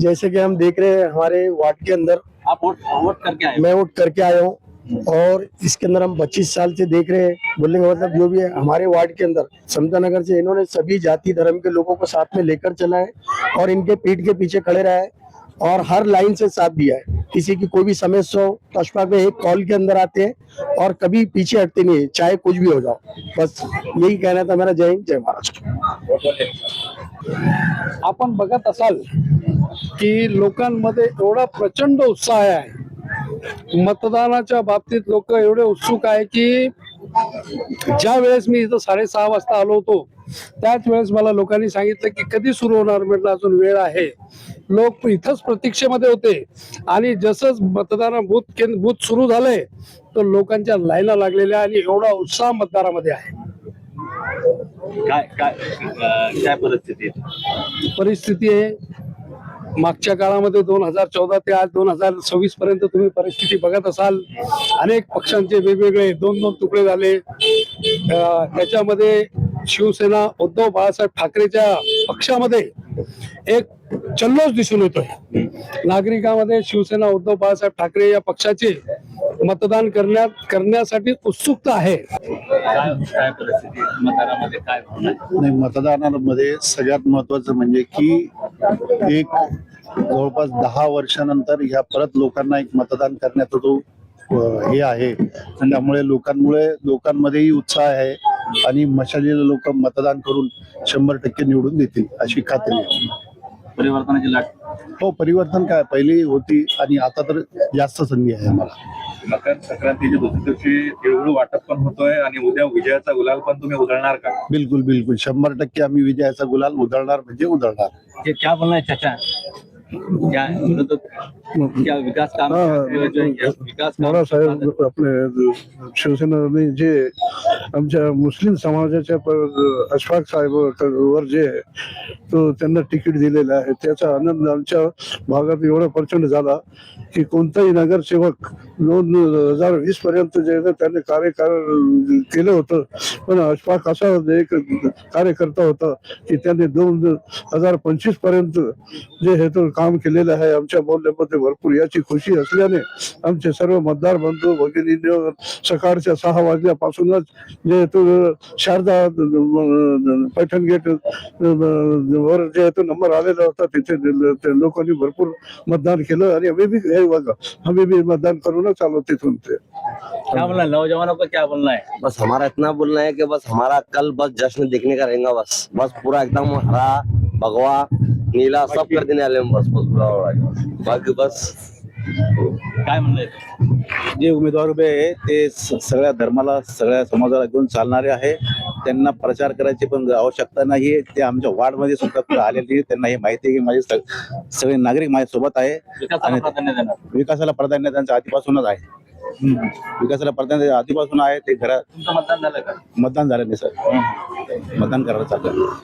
जैसे कि हम देख रहे हैं हमारे वार्ड के अंदर आप वोट वोट करके आए मैं वोट करके आया हूँ और इसके अंदर हम 25 साल से देख रहे हैं बोलने का मतलब जो भी है हमारे वार्ड के अंदर समता नगर से इन्होंने सभी जाति धर्म के लोगों को साथ में लेकर चला है और इनके पीठ के पीछे खड़े रहा है और हर लाइन से साथ दिया है। किसी की कोई भी समस्या हो तो अशफाक में एक कॉल के अंदर आते हैं और कभी पीछे हटते नहीं है चाहे कुछ भी हो जाओ। बस यही कहना था मेरा जय हिंद जय महाराष्ट्र। आपण बघत असाल की लोकांमध्ये एवढा प्रचंड उत्साह आहे. मतदानाच्या बाबतीत लोक एवढे उत्सुक आहे की ज्या वेळेस मी इथं साडेसहा वाजता आलो होतो त्याच वेळेस मला लोकांनी सांगितलं की कधी सुरू होणार म्हटलं अजून वेळ आहे. लोक इथंच प्रतीक्षेमध्ये होते. आणि जसंच मतदान बूथ केंद्र बूथ सुरू झालंय तर लोकांच्या लाईना लागलेल्या आणि एवढा उत्साह मतदारामध्ये आहे. काय काय काय परिस्थिती आहे? परिस्थिती आहे मागच्या काळामध्ये दोन हजार चौदा ते आज दोन हजार सव्वीस पर्यंत तुम्ही परिस्थिती बघत असाल अनेक पक्षांचे वेगवेगळे दोन दोन तुकडे झाले त्याच्यामध्ये शिवसेना उद्धव बाळासाहेब ठाकरेच्या पक्षामध्ये एक जल्लोष दिसून येतोय नागरिकांमध्ये शिवसेना उद्धव बाळासाहेब ठाकरे या पक्षाचे मतदान करण्यात करण्यासाठी उत्सुकता आहे काय काय परिस्थिती आहे? मतदानामध्ये काय भावना आहे? नाही मतदानामध्ये सगळ्यात महत्वाचं म्हणजे की एक जवळपास दहा वर्षानंतर ह्या परत लोकांना एक मतदान करण्याचा जो हे आहे. त्यामुळे लोकांमुळे लोकांमध्येही उत्साह आहे. आणि मशालीला लोक मतदान करून शंभर टक्के निवडून देतील अशी खात्री आहे. परिवर्तनाची लाट. हो परिवर्तन काय? पहिली होती आणि आता तर जास्त संधी आहे मला मकर संक्रांतीच्या दुसऱ्या दिवशी तिळगुळ वाटप पण होतोय आणि उद्या विजयाचा गुलाल पण तुम्ही उधळणार का? बिलकुल बिलकुल. शंभर टक्के आम्ही विजयाचा गुलाल उधळणार म्हणजे उधळणार. क्या बोलना है चाचा. क्या विकास काम जो है, विकास काम बाळासाहेब आपले शिवसेनेने जे आमच्या मुस्लिम समाजाच्या प- अशफाक साहेब वर जे तो त्यांना तिकीट दिलेलं आहे. त्याचा आनंद आमच्या भागात एवढा प्रचंड झाला की कोणताही नगरसेवक दोन हजार वीस पर्यंत जे आहे त्याने कार्य कर- केलं होतं. पण अशफाक असा एक कार्यकर्ता होता की त्याने दोन हजार पंचवीसपर्यंत जे हे तो काम केलेलं आहे आमच्या बोलण्यामध्ये भरपूर याची खुशी असल्याने आमचे सर्व मतदार बंधू भगिनी सकाळच्या सहा वाजल्यापासूनच जे तो शारदा पैठण गेट वर जे तो नंबर आलेला होता तिथे ते लोकांनी भरपूर मतदान केलं आणि आम्ही बी हे बघा आम्ही बी मतदान करूनच आलो तिथून ते. क्या बोलना है? नौजवानों को क्या बोलना है? बस हमारा इतना बोलना है कि बस हमारा कल बस जश्न देखने का रहेगा बस। बस पूरा एकदम हरा भगवा नीला सब कर देने वाले हम बस बस पूरा हो रहा है। बाकी बस. काय म्हणलंय जे उमेदवार उभे आहे ते स- सगळ्या धर्माला सगळ्या समाजाला घेऊन चालणारे आहे. त्यांना प्रचार करायची पण आवश्यकता नाही ते आमच्या वार्डमध्ये सुद्धा आलेले आहे. त्यांना हे माहिती आहे की माझे सग- सगळे नागरिक माझ्या सोबत आहे. विकासाला आणि प्राधान्य देणार. विकासाला प्राधान्य त्यांच्या आधीपासूनच आहे. विकासाला प्राधान्य आधीपासून आहे. ते घरात तुमचं मतदान झालं का? मतदान झालं नाही सर. मतदान करायला चाललं.